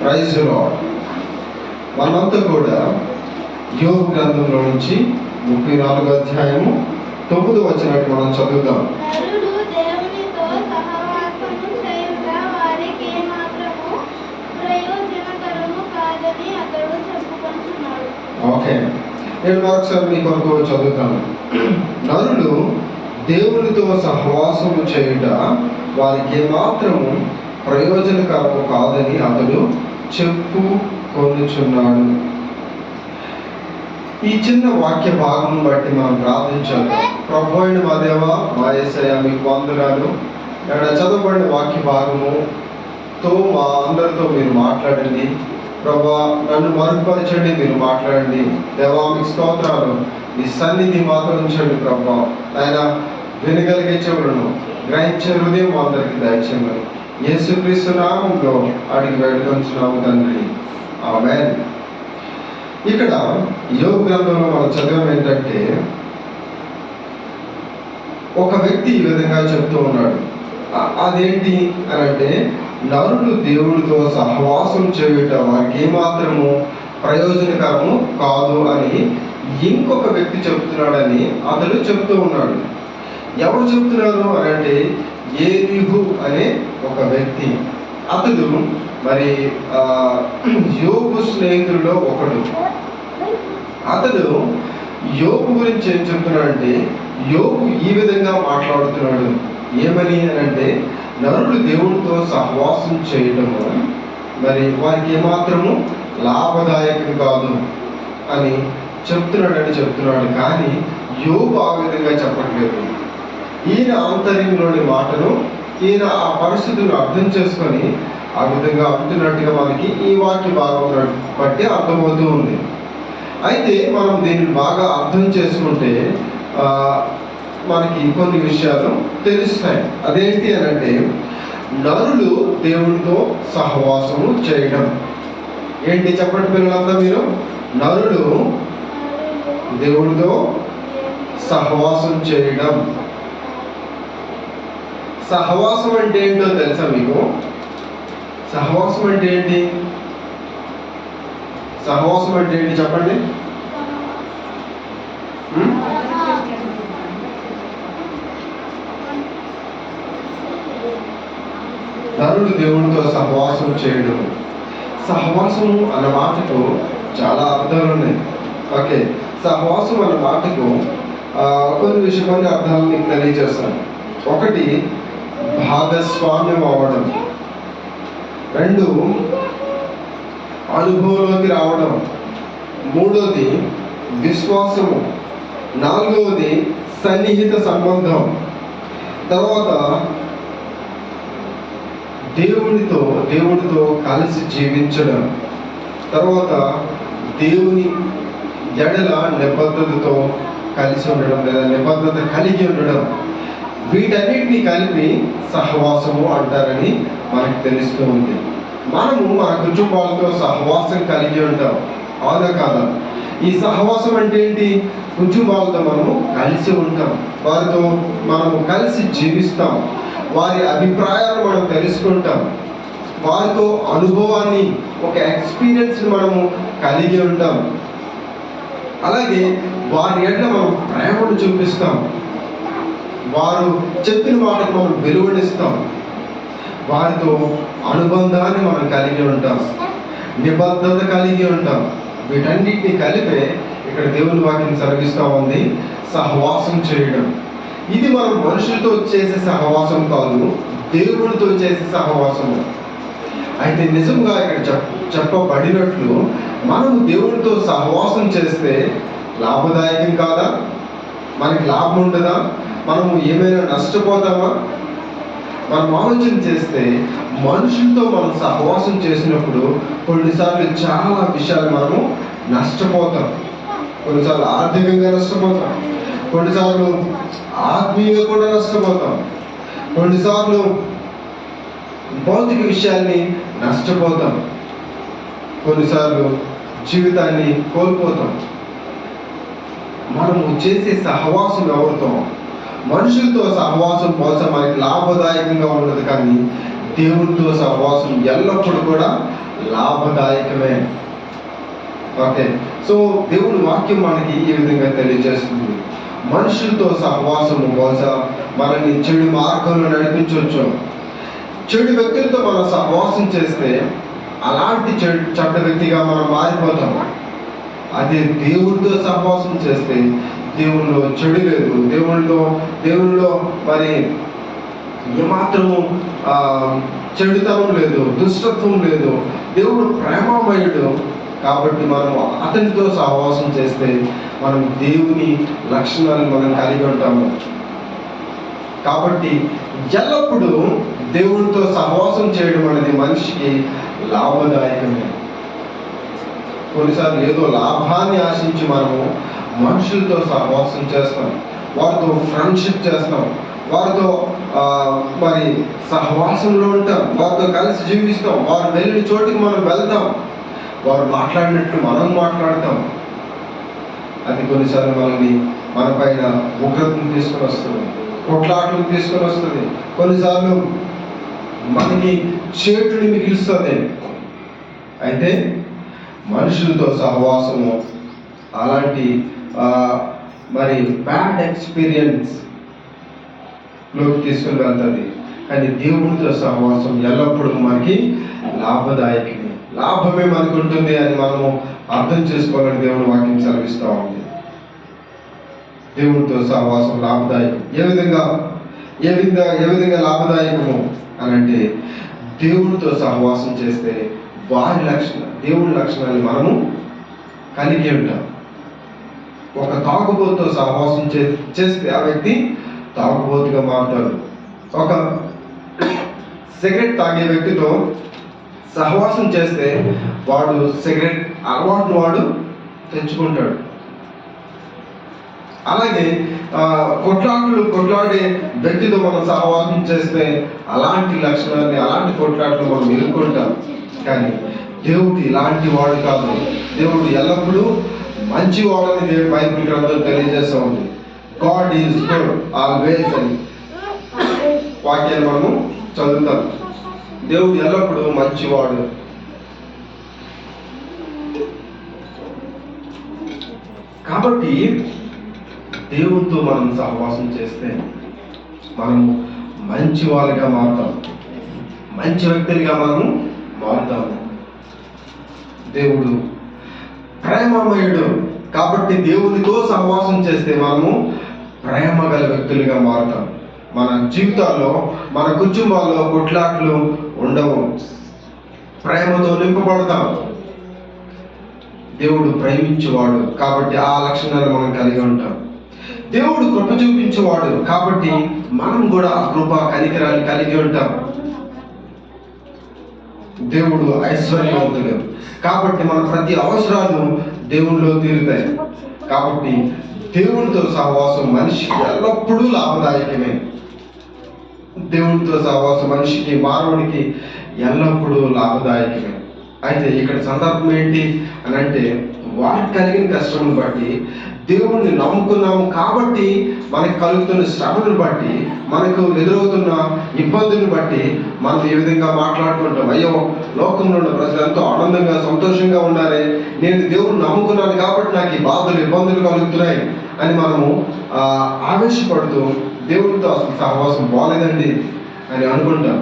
Praise మనమంతా కూడా యోగ గ్రంథంలో నుంచి ముప్పై నాలుగో అధ్యాయము తొమ్మిది వచ్చినట్టు మనం చదువుదాం. చెప్పుకొంటున్నాడు ఓకే. నేను మరొకసారి మీ కొరకు చదువుతాను. నరుడు దేవునితో సహవాసము చేయుట వారికి ఏమాత్రము ప్రయోజనకరము కాదని అతడు చెప్పు కొనుచున్నాడు ఈ చిన్న వాక్య భాగం బట్టి మనం ప్రార్థించాలి. ప్రభు అయిన మా దేవ మా యేసయ్య మీకు వందనాలు. ఇక్కడ చదవబడిన వాక్య భాగముతో మా అందరితో మీరు మాట్లాడండి. ప్రభా నన్ను మరుగుపరచండి మీరు మాట్లాడండి. దేవా మీకు స్తోత్రాలు. మీ సన్నిధి మాత్రం ఉంచండి ప్రభా. ఆయన వినగలిగే చెవులను గ్రహించే హృదయం మా అందరికి దయచేయమని. యేసుక్రీస్తు నామంలో అడిగి వేడుకొంచున్నాము తండ్రి. ఆమె ఇక్కడ యోగ గ్రంథంలో మనం చదివాం ఏంటంటే ఒక వ్యక్తి ఈ విధంగా చెప్తూ ఉన్నాడు. అదేంటి? అని అంటే నరుడు దేవుడితో సహవాసం చేయుట వారికి ఏమాత్రము ప్రయోజనకరము కాదు అని ఇంకొక వ్యక్తి చెప్తున్నాడని అతడు చెప్తూ ఉన్నాడు. ఎవరు చెప్తున్నారు అని అంటే ఏరిహు అనే ఒక వ్యక్తి. అతడు మరి యోగు స్నేహితుల్లో ఒకడు. అతడు యోగు గురించి ఏం చెప్తున్నాడంటే యోగు ఈ విధంగా మాట్లాడుతున్నాడు. ఏమని అని అంటే నరుడు దేవుడితో సహవాసం చేయటము మరి వారికి ఏమాత్రము లాభదాయకం కాదు అని చెప్తున్నాడని చెప్తున్నాడు. కానీ యోగు ఆ విధంగా చెప్పట్లేదు. ఈయన ఆంతర్యంలోని మాటను ఈయన ఆ పరిస్థితులను అర్థం చేసుకొని ఆ విధంగా అంటున్నట్టుగా మనకి ఈ వాక్య భాగం బట్టి అర్థమవుతూ ఉంది. అయితే మనం దీన్ని బాగా అర్థం చేసుకుంటే మనకి కొన్ని విషయాలు తెలుస్తాయి. అదేంటి అని అంటే నరులు దేవుడితో సహవాసము చేయడం. ఏంటి చెప్పండి పిల్లలంతా మీరు? నరులు దేవుడితో సహవాసం చేయడం. సహవాసం అంటే ఏంటో తెలుసా మీకు? సహవాసం అంటే ఏంటి? సహవాసం అంటే ఏంటి చెప్పండి? ఉం? నరుడు సహవాసం చేయడం. సహవాసము అన్న మాటకు చాలా అర్థాలు ఉన్నాయి. ఓకే. సహవాసం అన్న మాటకు కొన్ని విషయం కొన్ని అర్థాలు మీకు తెలియజేస్తాను. ఒకటి భాగస్వామ్యం అవ్వడం. రెండు అనుభవంలోకి రావడం. మూడోది విశ్వాసము. నాలుగవది సన్నిహిత సంబంధం. తర్వాత దేవునితో దేవుడితో కలిసి జీవించడం. తర్వాత దేవుని ఎడల నిబద్ధతతో కలిసి ఉండడం లేదా నిబద్ధత కలిగి ఉండడం. వీటన్నిటిని కలిపి సహవాసము అంటారని మనకు తెలుస్తూ ఉంది. మనము మన కుటుంబాలతో సహవాసం కలిగి ఉంటాం. అవునా కాదా? ఈ సహవాసం అంటే ఏంటి? కుటుంబాలతో మనము కలిసి ఉంటాం. వారితో మనము కలిసి జీవిస్తాం. వారి అభిప్రాయాలు మనం తెలుసుకుంటాం. వారితో అనుభవాన్ని ఒక ఎక్స్పీరియన్స్ మనము కలిగి ఉంటాం. అలాగే వారి ఎడ్ల మనం ప్రేమను చూపిస్తాం. వారు చెప్పిన వాటికి మనం వెలువడిస్తాం. వారితో అనుబంధాన్ని మనం కలిగి ఉంటాం. నిబద్ధత కలిగి ఉంటాం. వీటన్నిటిని కలిపే ఇక్కడ దేవుని వాక్యం సరిగిస్తూ ఉంది. సహవాసం చేయడం. ఇది మనం మనుషులతో చేసే సహవాసం కాదు దేవుడితో చేసే సహవాసము. అయితే నిజంగా ఇక్కడ చెప్ చెప్పబడినట్లు మనం దేవుడితో సహవాసం చేస్తే లాభదాయకం కాదా? మనకి లాభం ఉండదా? మనము ఏమైనా నష్టపోతామా? మనం ఆలోచన చేస్తే మనుషులతో మనం సహవాసం చేసినప్పుడు కొన్నిసార్లు చాలా విషయాలు మనము నష్టపోతాం. కొన్నిసార్లు ఆర్థికంగా నష్టపోతాం. కొన్నిసార్లు ఆత్మీయంగా కూడా నష్టపోతాం. కొన్నిసార్లు భౌతిక విషయాల్ని నష్టపోతాం. కొన్నిసార్లు జీవితాన్ని కోల్పోతాం. మనము చేసే సహవాసం ఎవరితో? మనుషులతో సహవాసం బహుశా మనకి లాభదాయకంగా ఉండదు కానీ దేవుడితో సహవాసం ఎల్లప్పుడూ కూడా లాభదాయకమే. ఓకే. సో దేవుని వాక్యం మనకి ఈ విధంగా తెలియజేస్తుంది. మనుషులతో సహవాసము బహుశా మనల్ని చెడు మార్గంలో నడిపించవచ్చు. చెడు వ్యక్తులతో మనం సహవాసం చేస్తే అలాంటి చెడు చెడ్డ వ్యక్తిగా మనం మారిపోతాం. అదే దేవుడితో సహవాసం చేస్తే దేవుళ్ళు చెడు లేదు. దేవునిలో దేవునిలో మరి ఏమాత్రము చెడుతనం లేదు దుష్టత్వం లేదు. దేవుడు ప్రేమమయుడు. కాబట్టి మనం అతనితో సహవాసం చేస్తే మనం దేవుని లక్షణాలను మనం కలిగి ఉంటాము. కాబట్టి ఎల్లప్పుడూ దేవునితో సహవాసం చేయడం అనేది మనిషికి లాభదాయకమే. కొన్నిసార్లు ఏదో లాభాన్ని ఆశించి మనము మనుషులతో సహవాసం చేస్తాం వారితో ఫ్రెండ్షిప్ చేస్తాం వారితో మరి సహవాసంలో ఉంటాం. వారితో కలిసి జీవిస్తాం. వారు వెళ్ళిన చోటికి మనం వెళ్తాం. వారు మాట్లాడినట్టు మనం మాట్లాడతాం. అది కొన్నిసార్లు మనల్ని మన పైన ఉగ్రతను తీసుకొని వస్తుంది. కొట్లాటలు తీసుకొని వస్తుంది. కొన్నిసార్లు మనకి చేతుని మిగిలిస్తుంది అయితే మనుషులతో సహవాసము అలాంటి మరి బ్యాడ్ ఎక్స్పీరియన్స్లోకి తీసుకుని వెళ్తుంది కానీ దేవుడితో సహవాసం ఎల్లప్పుడూ మనకి లాభదాయకమే. లాభమే మనకు ఉంటుంది అని మనము అర్థం చేసుకోవాలని దేవుని వాక్యం సెలవిస్తూ ఉంది. దేవుడితో సహవాసం లాభదాయకం. ఏ విధంగా? ఏ విధంగా? ఏ విధంగా లాభదాయకము? అని అంటే దేవుడితో సహవాసం చేస్తే వారి లక్షణ దేవుడి లక్షణాన్ని మనము కలిగి ఉంటాం. ఒక తాగుబోతుతో సహవాసం చే చేస్తే ఆ వ్యక్తి తాగుబోతుగా మారుతాడు. ఒక సిగరెట్ తాగే వ్యక్తితో సహవాసం చేస్తే వాడు సిగరెట్ అలవాటు వాడు తెచ్చుకుంటాడు. అలాగే ఆ, కొట్లాటలు కొట్లాడే వ్యక్తితో మనం సహవాసం చేస్తే అలాంటి లక్షణాన్ని అలాంటి కొట్లాటలు మనం ఎదుర్కొంటాం. కానీ దేవుడు ఇలాంటి వాడు కాదు. దేవుడు ఎల్లప్పుడూ మంచి వాడని దేవుడు బైబిల్ గ్రంథం తెలియజేస్తూ ఉంది. గాడ్ ఈజ్ గుడ్ ఆల్వేస్ అని. వాక్యాన్ని మనము చదువుతాం. దేవుడు ఎల్లప్పుడూ మంచివాడు. కాబట్టి దేవుడితో మనం సహవాసం చేస్తే మనము మంచి వాళ్ళుగా మారుతాం. మంచి వ్యక్తులుగా మనము మారుతాము దేవుడు ప్రేమమయుడు. కాబట్టి దేవునితో సహవాసం చేస్తే మనము ప్రేమ గల వ్యక్తులుగా మారుతాం. మన జీవితాల్లో మన కుటుంబాల్లో కొట్లాట్లు ఉండవు. ప్రేమతో నింపబడతాం. దేవుడు ప్రేమించేవాడు. కాబట్టి ఆ లక్షణాలు మనం కలిగి ఉంటాం. దేవుడు కృప చూపించేవాడు. కాబట్టి మనం కూడా ఆ కృప కనికరాలు కలిగి ఉంటాం. దేవుడు ఐశ్వర్యవంతుడు. కాబట్టి మన ప్రతి అవసరాలు దేవునిలో తీరుతాయి. కాబట్టి దేవునితో సహవాసం మనిషికి ఎల్లప్పుడూ లాభదాయకమే. దేవునితో సహవాసం మనిషికి మానవునికి ఎల్లప్పుడూ లాభదాయకమే. అయితే ఇక్కడ సందర్భం ఏంటి అని అంటే వారికి కలిగిన కష్టమును బట్టి దేవుణ్ణి నమ్ముకున్నాము కాబట్టి మనకు కలుగుతున్న శ్రమను బట్టి మనకు ఎదురవుతున్న ఇబ్బందులను బట్టి మనం ఏ విధంగా మాట్లాడుకుంటాం? అయ్యో లోకంలో ఉన్న ప్రజలు ఎంతో ఆనందంగా సంతోషంగా ఉన్నారే. నేను దేవుణ్ణి నమ్ముకున్నాను కాబట్టి నాకు ఈ బాధలు ఇబ్బందులు కలుగుతున్నాయి అని మనము ఆవేశపడుతూ దేవునితో అసలు సహవాసం బాగాలేదండి అని అనుకుంటాం.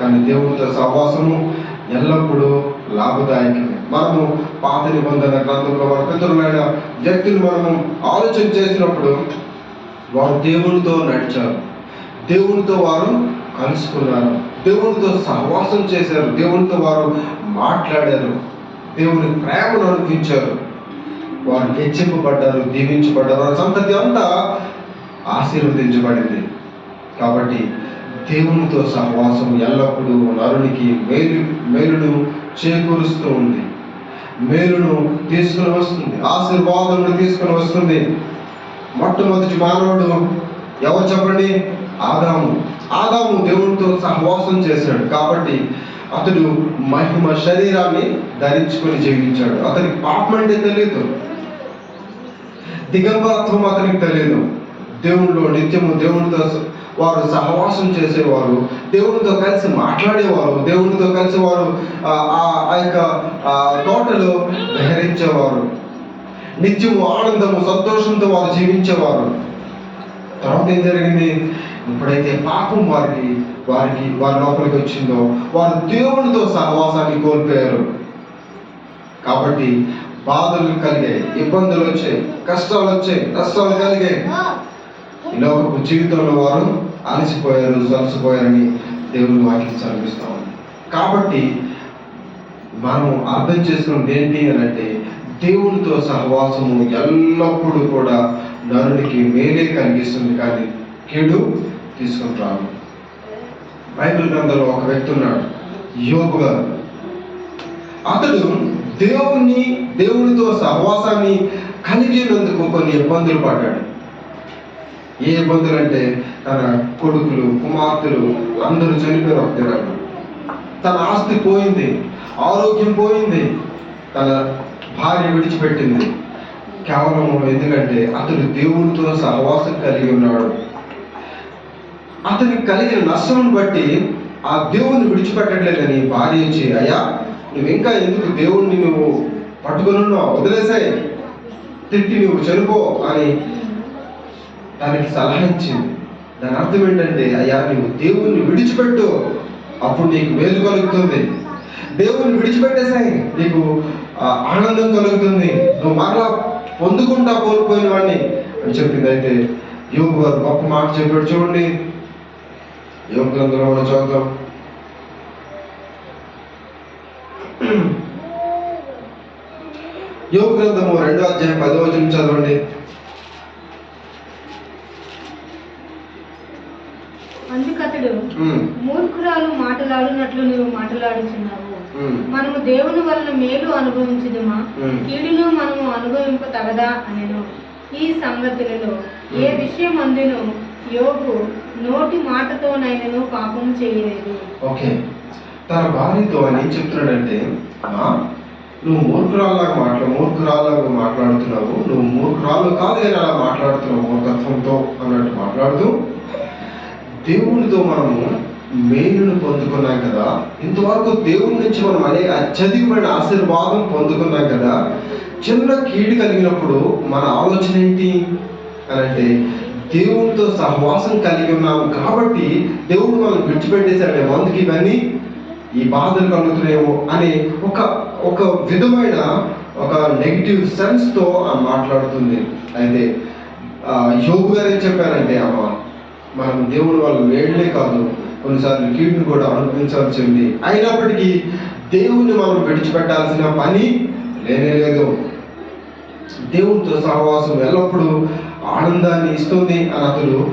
కానీ దేవునితో సహవాసము ఎల్లప్పుడూ లాభదాయకం మనము పాత నిబంధన గ్రంథంలో మన పితరులైన వ్యక్తులు మనము ఆలోచన చేసినప్పుడు వారు దేవునితో నడిచారు. దేవునితో వారు కలుసుకున్నారు. దేవునితో సహవాసం చేశారు. దేవునితో వారు మాట్లాడారు. దేవుని ప్రేమను అనిపించారు వారు హెచ్చింపబడ్డారు దీవించబడ్డారు. వారి సంతతి అంతా ఆశీర్వదించబడింది. కాబట్టి దేవునితో సహవాసం ఎల్లప్పుడూ నరునికి మేలు మేలును చేకూరుస్తూ ఉంది. మేలును తీసుకుని వస్తుంది ఆశీర్వాదమును తీసుకుని వస్తుంది. మొట్టమొదటి మానవుడు ఎవరు చెప్పండి? ఆదాము. ఆదాము దేవునితో సహవాసం చేశాడు కాబట్టి అతడు మహిమ శరీరాన్ని ధరించుకొని జీవించాడు. అతనికి పాపం అంటే తెలియదు దిగంబరత్వం అతనికి తెలియదు దేవుడిలో నిత్యము దేవునితో వారు సహవాసం చేసేవారు దేవునితో కలిసి మాట్లాడేవారు దేవునితో కలిసి వారు ఆ ఆ- యొక్క ఆ తోటలో విహరించేవారు నిత్యము ఆనందము సంతోషంతో వారు జీవించేవారు. తర్వాత ఏం జరిగింది? ఎప్పుడైతే పాపం వారికి వారికి వారి లోపలికి వచ్చిందో వారు దేవునితో సహవాసాన్ని కోల్పోయారు. కాబట్టి బాధలు కలిగాయి ఇబ్బందులు వచ్చాయి కష్టాలు వచ్చాయి నష్టాలు కలిగాయి. ఈ లోకపు జీవితంలో వారు అలసిపోయారు సలసిపోయారని దేవుని వాక్యం చదివిస్తా కాబట్టి మనం అర్థం చేసుకున్నది ఏంటి అని అంటే దేవునితో సహవాసము ఎల్లప్పుడూ కూడా నరుడికి మేలే కలిగిస్తుంది కానీ కీడు తీసుకుంటాను బైబిల్ గ్రంథంలో ఒక వ్యక్తి ఉన్నాడు యోగు గారు. అతడు దేవుణ్ణి దేవునితో సహవాసాన్ని కలిగినందుకు కొన్ని ఇబ్బందులు పడ్డాడు. ఏ ఇబ్బందులు అంటే తన కొడుకులు కుమార్తెలు అందరూ చనిపోయారు ఒక దినాన. తన ఆస్తి పోయింది ఆరోగ్యం పోయింది తన భార్య విడిచిపెట్టింది. కేవలం ఎందుకంటే అతడు దేవుడితో సహవాసం కలిగి ఉన్నాడు. అతనికి కలిగిన నష్టం బట్టి ఆ దేవుణ్ణి విడిచిపెట్టట్లేదని భార్య వచ్చి అయ్యా నువ్వు ఇంకా ఎందుకు దేవుణ్ణి నువ్వు పట్టుకుని ఉన్నావు? వదిలేసాయి. తిట్టి నువ్వు చనిపో అని దానికి సలహా ఇచ్చింది. దాని అర్థం ఏంటంటే అయ్యా నువ్వు దేవుణ్ణి విడిచిపెట్టు. అప్పుడు నీకు మేలు కలుగుతుంది. దేవుణ్ణి విడిచిపెట్టేసాయి. నీకు ఆనందం కలుగుతుంది. నువ్వు మరలా పొందుకుంటా కోల్పోయిన వాడిని అని చెప్పింది. అయితే యోగు గారు గొప్ప మాట చెప్పాడు చూడండి. యోగ గ్రంథంలో ఉన్న చూద్దాం యోగ గ్రంథము రెండో అధ్యాయం పదో వచనం చదవండి. ఉమ్, మూర్ఖురాలు మాటలాడినట్లు నువ్వు మాటలాడుచున్నావు. మనము దేవుని వలన మేలు అనుభవించదుమా. కీడును మనము అనుభవింప తగదా అనెను. ఈ సంగతులలో ఏ. విషయం అందును యోగు నోటి మాటతోనైనను పాపం చేయలేదు. ఓకే. తన భార్యతో ఏం చెప్తున్నాడంటే "అమ్మా, నువ్వు మూర్ఖురాల్లాగా మాట్లా మూర్ఖురాల్లాగా మాట్లాడుతున్నావు. నువ్వు మూర్ఖురాలు కాదు కానీ అలా మాట్లాడుతున్నావు మూర్ఖత్వంతో అన్నట్టు మాట్లాడుతూ దేవునితో మనము మేలును పొందుకున్నాం కదా. ఇంతవరకు దేవుని నుంచి మనం అనేక అత్యధికమైన ఆశీర్వాదం పొందుకున్నాం కదా. చిన్న కీడు కలిగినప్పుడు మన ఆలోచన ఏంటి? అని అంటే దేవునితో సహవాసం కలిగి ఉన్నాము కాబట్టి దేవుడు మనం విడిచిపెట్టేశాడేమో అందుకు ఇవన్నీ ఈ బాధలు కలుగుతున్నాయేమో అనే ఒక ఒక విధమైన ఒక నెగిటివ్ సెన్స్తో మాట్లాడుతుంది. అయితే యోగు గారు ఏం చెప్పారంటే అమ్మ మనం దేవుని వాళ్ళ వేళ్ళే కాదు కొన్నిసార్లు కీడును కూడా అనుభవించాల్సి ఉంది. అయినప్పటికీ దేవుణ్ణి మనం విడిచిపెట్టాల్సిన పని లేనే లేదు. దేవునితో సహవాసం ఎల్లప్పుడూ ఆనందాన్ని ఇస్తుంది అని అతడు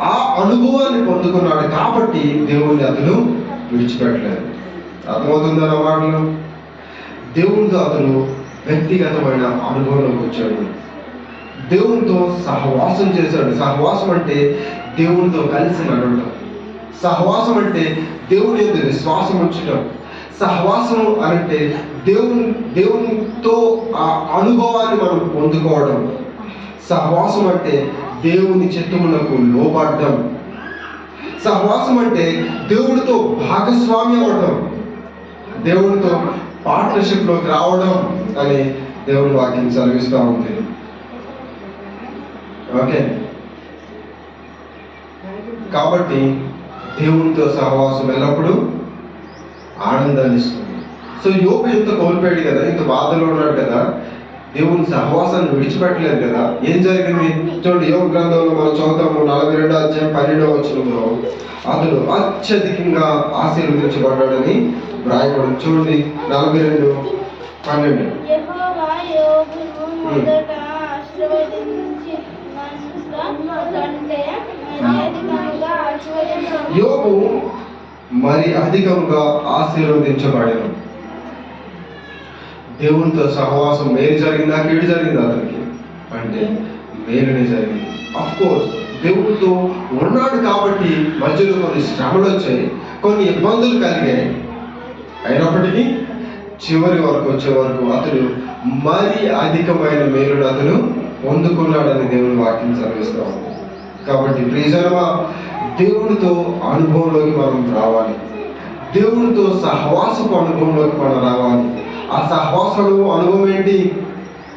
ఆ అనుభవాన్ని పొందుకున్నాడు కాబట్టి దేవుణ్ణి అతను విడిచిపెట్టలేదు. అర్థమవుతుందా నా మాటలు? దేవునితో అతను వ్యక్తిగతమైన అనుభవంలోకి వచ్చాడు. దేవునితో సహవాసం చేశాడు. సహవాసం అంటే దేవునితో కలిసి నడవడం. సహవాసం అంటే దేవుని యొక్క విశ్వాసం ఉంచడం. సహవాసం అంటే దేవుని దేవునితో ఆ అనుభవాన్ని మనం పొందుకోవడం. సహవాసం అంటే దేవుని చిత్తములకు లోబడ్డం. సహవాసం అంటే దేవుడితో భాగస్వామి అవ్వడం దేవుడితో పార్ట్నర్షిప్లోకి రావడం అని దేవుని వాక్యం చదివిస్తూ ఉంది. ఓకే. కాబట్టి దేవునితో సహవాసం ఎల్లప్పుడూ ఆనందాన్ని ఇస్తుంది. సో యోపు ఇంత కోల్పోయాడు కదా ఇంత బాధలో ఉన్నాడు కదా దేవుని సహవాసాన్ని విడిచిపెట్టలేదు కదా. ఏం జరిగింది? చూడండి యోగ గ్రంథంలో మనం చదువుతాము నలభై రెండో అధ్యాయం పన్నెండవ వచనంలో. అతడు అత్యధికంగా ఆశీర్వదించబడ్డాడని వ్రాయబడి చూడండి నలభై రెండు పన్నెండు. యోగు మరి అధికంగా ఆశీర్వదించబడను. దేవునితో సహవాసం మేలు జరిగిందా కీడు జరిగిందా అతనికి? అంటే మేలునే జరిగింది. అఫ్ కోర్స్ దేవుడితో ఉన్నాడు కాబట్టి మధ్యలో కొన్ని శ్రమలు వచ్చాయి కొన్ని ఇబ్బందులు కలిగాయి. అయినప్పటికీ చివరి వరకు వచ్చే వరకు అతడు మరి అధికమైన మేలును అతను పొందుకున్నాడని దేవుని వాక్యం చదివిస్తా ఉంది కాబట్టి ప్రియజనమా దేవునితో అనుభవంలోకి మనం రావాలి. దేవునితో సహవాసపు అనుభవంలోకి మనం రావాలి. ఆ సహవాసము అనుభవం ఏంటి?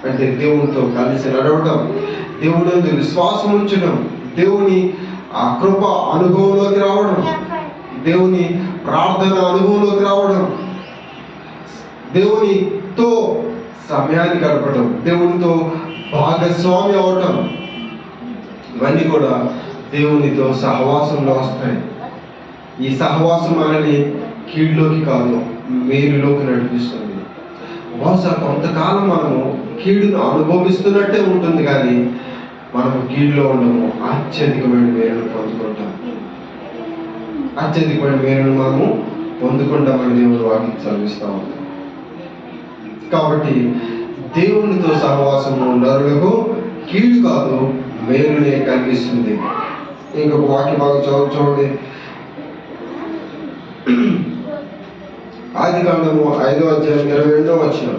అంటే దేవునితో కలిసి నడవటం దేవుని విశ్వాసం ఉంచడం దేవుని ఆ కృప అనుభవంలోకి రావడం దేవుని ప్రార్థన అనుభవంలోకి రావడం దేవునితో సమయాన్ని గడపడం దేవునితో భాగస్వామి అవటం ఇవన్నీ కూడా దేవునితో సహవాసంలో వస్తాయి. ఈ సహవాసం మనల్ని కీడులోకి కాదు మేలులోకి నడిపిస్తుంది. బహుశా కొంతకాలం మనము కీడును అనుభవిస్తున్నట్టే ఉంటుంది కానీ మనము కీడులో ఉండము అత్యధికమైన మేలును పొందుకుంటాం. అత్యధికమైన మేలును మనము పొందుకుంటామని దేవుడు వాక్యం చదివిస్తూ ఉంటాం కాబట్టి దేవునితో సహవాసంలో ఉండరులకు కీడు కాదు మేలునే కలిగిస్తుంది. ఇంకొక వాక్య భాగం చదువు చూడండి ఆది కాండము ఐదో అధ్యాయం ఇరవై రెండో వచ్చిన.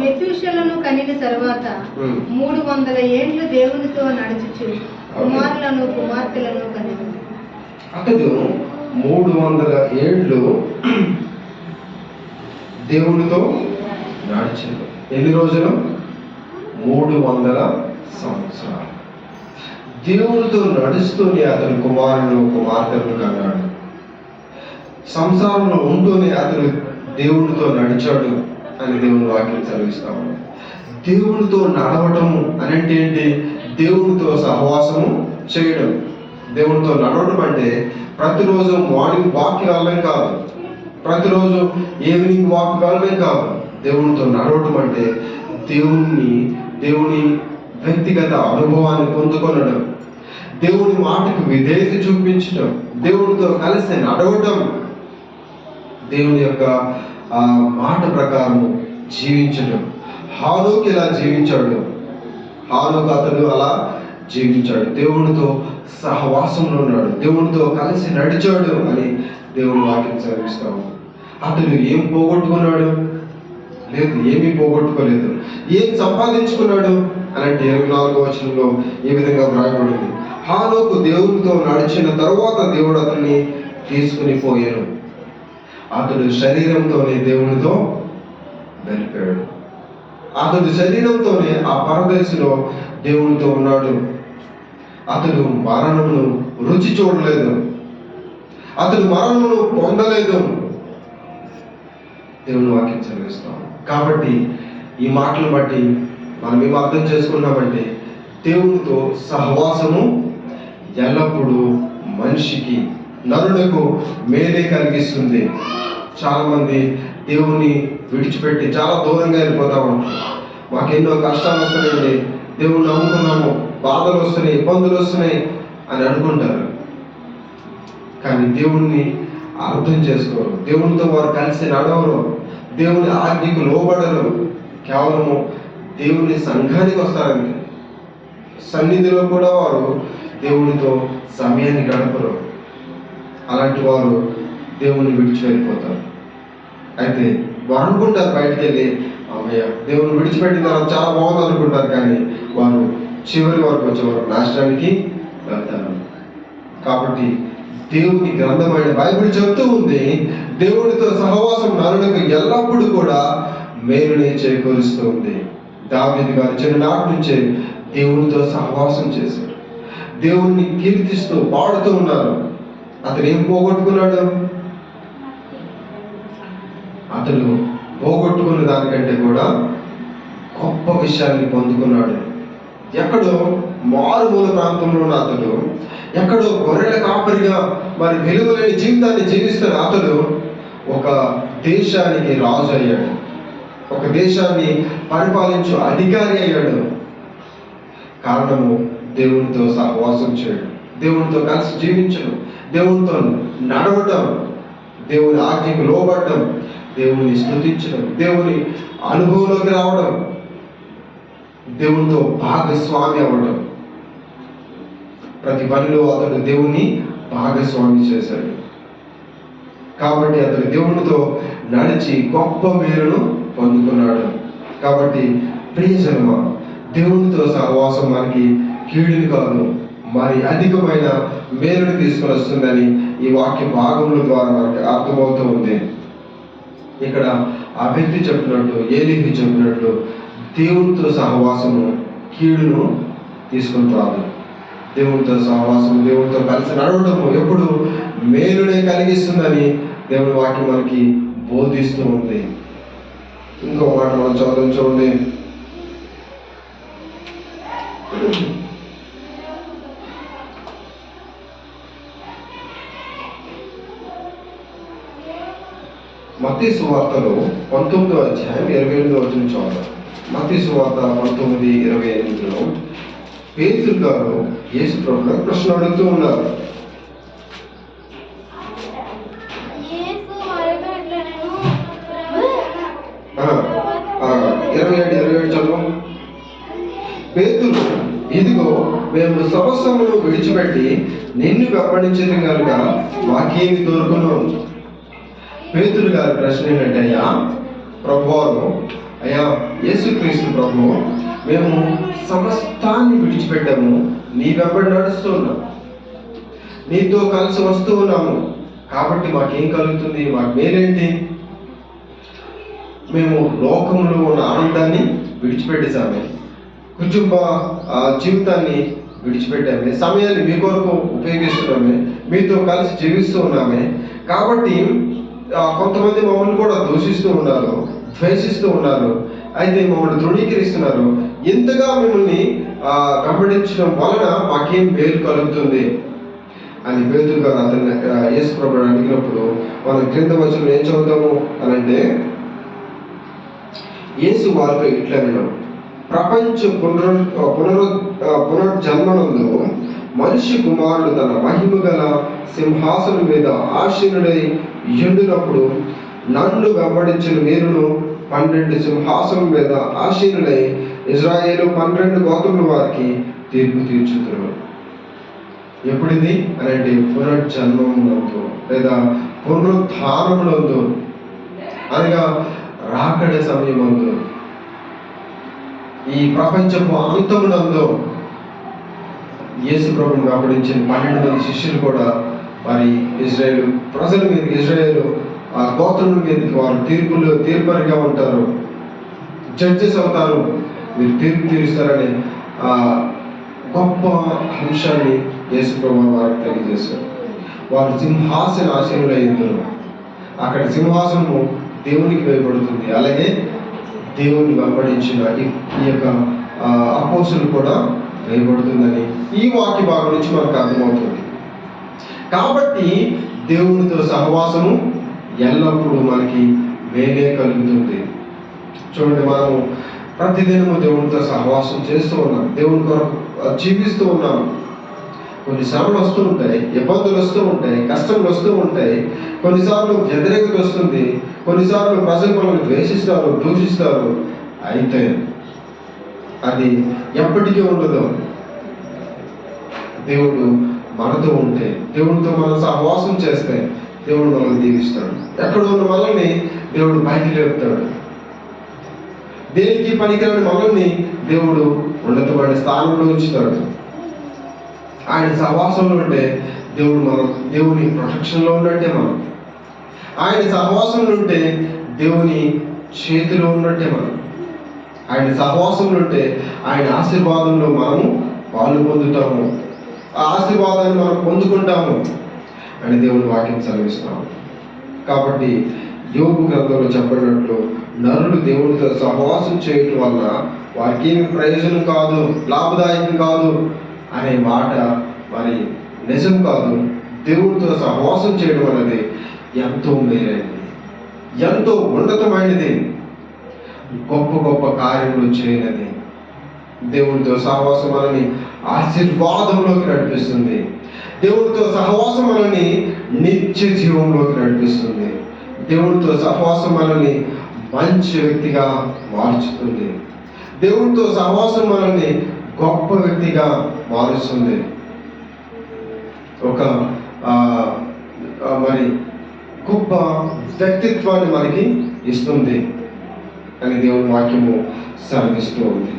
మెతూషలను కనిన తర్వాత. మూడు వందల ఏండ్లు దేవునితో నడుచుచు కుమారులను కుమార్తెలను కనెను. అతడు మూడు వందల ఏళ్ళు దేవునితో నడిచింది ఎన్ని రోజులు? మూడు వందల సంవత్సరాలు. దేవుడితో నడుస్తూనే అతను కుమారుడు కుమార్తెను కన్నాడు. సంసారంలో ఉంటూనే అతను దేవుడితో నడిచాడు అని దేవుని వాక్యం చదివిస్తాము దేవుడితో నడవటము అనంటే ఏంటి దేవుడితో సహవాసము చేయడం. దేవుడితో నడవడం అంటే ప్రతిరోజు మార్నింగ్ వాక్ వెళ్ళడం కాదు. ప్రతిరోజు ఈవినింగ్ వాక్ వెళ్ళడం కాదు. దేవునితో నడవటం అంటే దేవుణ్ణి దేవుని వ్యక్తిగత అనుభవాన్ని పొందుకొనడం దేవుని మాటకు విధేయత చూపించడం దేవునితో కలిసి నడవటం దేవుని యొక్క ఆ మాట ప్రకారం జీవించడం హానుకి ఇలా జీవించాడు హానుకు అతడు అలా జీవించాడు. దేవునితో సహవాసంలో ఉన్నాడు. దేవునితో కలిసి నడిచాడు అని దేవుని వాక్యం చదివిస్తాము అతడు ఏం పోగొట్టుకున్నాడు? లేదు ఏమీ పోగొట్టుకోలేదు. ఏం సంపాదించుకున్నాడు? అలాంటి ఇరవై నాలుగో వచనంలో ఈ విధంగా వ్రాయబడింది? హానోకు దేవునితో నడిచిన తరువాత దేవుడు అతన్ని తీసుకుని పోయాను అతడు శరీరంతోనే దేవునితో గడిపాడు అతడు శరీరంతోనే ఆ పరదేశంలో దేవునితో ఉన్నాడు. అతడు మరణమును రుచి చూడలేదు. అతడు మరణమును పొందలేదు. దేవుని వాక్యం చదివిస్తాం. కాబట్టి ఈ మాటలు బట్టి మనం ఏం అర్థం చేసుకున్నామంటే దేవునితో సహవాసము ఎల్లప్పుడూ మనిషికి నరులకు మేలే కలిగిస్తుంది. చాలామంది దేవుని విడిచిపెట్టి చాలా దూరంగా వెళ్ళిపోతా ఉంటారు మాకెన్నో కష్టాలు వస్తున్నాయండి. దేవుణ్ణి నమ్ముకున్నాము. బాధలు వస్తున్నాయి ఇబ్బందులు వస్తున్నాయి అని అనుకుంటారు. కానీ దేవుణ్ణి అర్థం చేసుకోరు. దేవునితో వారు కలిసి నడవరు. దేవుని ఆజ్ఞకు లోబడరు. కేవలము దేవుని సంఘానికి వస్తారండి. సన్నిధిలో కూడా వారు దేవునితో సమయాన్ని గడపరు. అలాంటి వారు దేవుని విడిచి వెళ్ళిపోతారు అయితే వారు అనుకుంటారు బయటికి వెళ్ళి అమ్మయ్య దేవుని విడిచిపెట్టిన తర్వాత చాలా బాగుంది అనుకుంటారు కానీ వారు చివరి వరకు వచ్చేవారు నాశనానికి వెళ్తారు. కాబట్టి దేవుని గ్రంథమైన బైబిల్ చెప్తూ ఉంది దేవునితో సహవాసం నరులకు ఎల్లప్పుడూ కూడా మేలునే చేకూరుస్తూ ఉంది దావీదు గారు చిన్ననాటి నుంచే దేవునితో సహవాసం చేశారు. దేవుణ్ణి కీర్తిస్తూ పాడుతూ ఉన్నారు. అతను ఏం పోగొట్టుకున్నాడు? అతడు పోగొట్టుకున్న దానికంటే కూడా గొప్ప విషయాన్ని పొందుకున్నాడు. ఎక్కడో మారుమూల ప్రాంతంలో ఉన్న అతడు ఎక్కడో గొర్రెల కాపరిగా మరి వెలుగులేని జీవితాన్ని జీవిస్తున్న అతడు ఒక దేశానికి రాజు అయ్యాడు. ఒక దేశాన్ని పరిపాలించు అధికారి అయ్యాడు. కారణము దేవునితో సహవాసం చేయడం. దేవునితో కలిసి జీవించడం. దేవునితో నడవటం. దేవుని ఆజ్ఞకు లోబడడం. దేవుని స్థుతించడం. దేవుని అనుభవంలోకి రావడం. దేవునితో భాగస్వామి అవ్వడం. ప్రతి పనిలో అతడు దేవుణ్ణి భాగస్వామి చేశాడు. కాబట్టి అతడు దేవునితో నడిచి గొప్ప మేలును పొందుకున్నాడు. కాబట్టి ప్రియజన్మ దేవునితో సహవాసం మనకి కీడుని కాదు మరి అధికమైన మేలును తీసుకొని వస్తుందని ఈ వాక్య భాగముల ద్వారా మనకి అర్థమవుతూ ఉంది. ఇక్కడ ఆ వ్యక్తి చెప్పినట్టు ఏలిహి చెప్పినట్లు దేవునితో సహవాసము కీడును తీసుకుని రాదు దేవునితో సహవాసం దేవునితో కలిసి నడవడము ఎప్పుడు మేలునే కలిగిస్తుందని దేవుని వాక్యం మనకి బోధిస్తూ ఉంది. ఇంకో మాట మనం చదువు చూడండి. మత్తీ సువార్తలో పంతొమ్మిదో అధ్యాయం ఇరవై ఎనిమిదో వచ్చిన చోట మతీ సువార్త పంతొమ్మిది ఇరవై ఎనిమిదిలో పేతులు గారు యేసు ప్రభుత్వ ప్రశ్న అడుగుతూ ఉన్నారు. మేము సమస్తమును విడిచిపెట్టి నిన్ను వెంబడించిన కనుక మాకేమి దొరుకును. పేతులు గారి ప్రశ్న ఏంటంటే అయ్యా ప్రభువారు అయ్యా యేసుక్రీస్తు ప్రభు మేము సమస్తాన్ని విడిచిపెట్టాము నీ వెంబడి నడుస్తూ ఉన్నాం నీతో కలిసి వస్తూ ఉన్నాము. కాబట్టి మాకేం కలుగుతుంది? మాకు మేలేంటి? మేము లోకంలో ఉన్న ఆనందాన్ని విడిచిపెట్టేసాము కుటుంబ ఆ, జీవితాన్ని విడిచిపెట్టామే. సమయాన్ని మీ కొరకు ఉపయోగిస్తున్నామే. మీతో కలిసి జీవిస్తూ ఉన్నామే. కాబట్టి కొంతమంది మమ్మల్ని కూడా దూషిస్తూ ఉన్నారు ద్వేషిస్తూ ఉన్నారు. అయితే మమ్మల్ని ధృవీకరిస్తున్నారు. ఎంతగా మిమ్మల్ని ఆ, వెంబడించడం వలన మాకేం మేలు కలుగుతుంది? అని పేతురు గారు అతన్ని ఆ, యేసు ప్రభు అడిగినప్పుడు మనం క్రింద వచ్చిన ఏం చదువుతాము అని అంటే యేసు వారితో ఇట్లా ప్రపంచ పునరు పునరు పునర్జన్మనందు మనిషి కుమారుడు తన మహిమ గల సింహాసనం మీద ఆశీనుడై ఎండినప్పుడు నన్ను వెంబడించిన మీరును పన్నెండు సింహాసనం మీద ఆశీనుడై ఇజ్రాయేల్ పన్నెండు గోత్రముల వారికి తీర్పు తీర్చుతున్నారు. ఎప్పుడిది? అని అంటే పునర్జన్మమునందు లేదా పునరుద్ధానమునందు అనగా రాకడ సమయమందు ఈ ప్రపంచపు అంతమునందు యేసు ప్రభుని వెంబడించిన పన్నెండు మంది శిష్యులు కూడా మరి ఇజ్రాయేల్ ప్రజల మీద ఇజ్రాయేల్ ఆ గోత్రముల మీదకి వారు తీర్పులు తీర్పరిగా ఉంటారు. జడ్జెస్ అవుతారు. మీరు తీర్పు తీరుస్తారని ఆ గొప్ప అంశాన్ని యేసు ప్రభు వారికి తెలియజేశారు. వారు సింహాసన ఆశీనులయ్యారు అక్కడ సింహాసనము దేవునికి వేయబడుతుంది. అలాగే దేవుని వెంబడించిన ఈ యొక్క అపోసులు కూడా వేయబడుతుందని ఈ వాక్య భాగం నుంచి మనకు అర్థమవుతుంది. కాబట్టి దేవునితో సహవాసము ఎల్లప్పుడూ మనకి మేలే కలుగుతుంది. చూడండి మనము ప్రతిదినము దేవునితో సహవాసం చేస్తూ ఉన్నాం. దేవుని కొరకు జీవిస్తూ ఉన్నాం. కొన్ని శ్రమలు వస్తూ ఉంటాయి ఇబ్బందులు వస్తూ ఉంటాయి కష్టములు వస్తూ ఉంటాయి. కొన్నిసార్లు వ్యతిరేకత వస్తుంది కొన్నిసార్లు ప్రజలు మనల్ని ద్వేషిస్తారు దూషిస్తారు. అయితే అది ఎప్పటికీ ఉండదు. దేవుడు మనతో ఉంటే దేవుడితో మనం సహవాసం చేస్తే దేవుడు మనల్ని దీవిస్తాడు. ఎక్కడ ఉన్న మనల్ని దేవుడు బయటికి లేపుతాడు. దేనికి పనికిరాని మనల్ని దేవుడు ఉన్నతమైన స్థానంలో ఉంచుతాడు. ఆయన సహవాసంలో ఉంటే దేవుడు మనం దేవుని ప్రొటెక్షన్లో ఉన్నట్టే మనం. ఆయన సహవాసంలో ఉంటే దేవుని చేతిలో ఉన్నట్టే మనం. ఆయన సహవాసంలో ఉంటే ఆయన ఆశీర్వాదంలో మనము పాలు పొందుతాము. ఆ ఆశీర్వాదాన్ని మనం పొందుకుంటాము అని దేవుని వాక్యం చదివిస్తాము కాబట్టి యోగు గ్రంథంలో చెప్పినట్లు నరుడు దేవునితో సహవాసం చేయటం వల్ల వారికి ఏమి ప్రయోజనం కాదు లాభదాయకం కాదు. అనే మాట మరి నిజం కాదు. దేవుడితో సహవాసం చేయడం అనేది ఎంతో మేలైనది. ఎంతో ఉన్నతమైనది. గొప్ప గొప్ప కార్యములు చేయనది. దేవునితో సహవాసం మనని ఆశీర్వాదంలోకి నడిపిస్తుంది. దేవుడితో సహవాసం మనల్ని నిత్య జీవంలోకి నడిపిస్తుంది. దేవునితో సహవాసం మనల్ని మంచి వ్యక్తిగా మార్చుతుంది. దేవుడితో సహవాసం మనల్ని గొప్ప వ్యక్తిగా మారుస్తుంది ఒక మరి గొప్ప వ్యక్తిత్వాన్ని మనకి ఇస్తుంది. అని దేవుని వాక్యము సెలవిస్తూ ఉంది.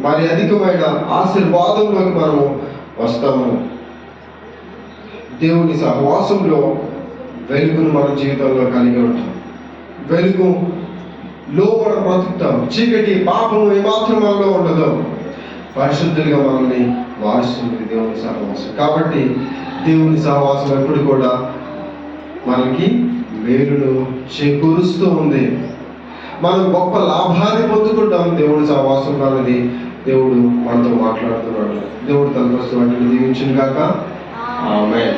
మరి అధికమైన ఆశీర్వాదంలోకి మనము వస్తాము. దేవుని సహవాసంలో వెలుగును మన జీవితంలో కలిగి ఉంటాం. వెలుగు లోపల బ్రతుకుతాం. చీకటి పాపము ఏమాత్రం మనలో ఉండదు. పరిశుద్ధులుగా మనల్ని మారుస్తుంది దేవుని సహవాసం. కాబట్టి దేవుని సహవాసం ఎప్పుడు కూడా మనకి మేలును చేకూరుస్తూ ఉంది. మనం గొప్ప లాభాన్ని పొందుకుంటాం దేవుని సహవాసం అనేది దేవుడు మనతో మాట్లాడుతున్నాడు. దేవుడు తన వస్తువు దీవించిన కాక ఆమె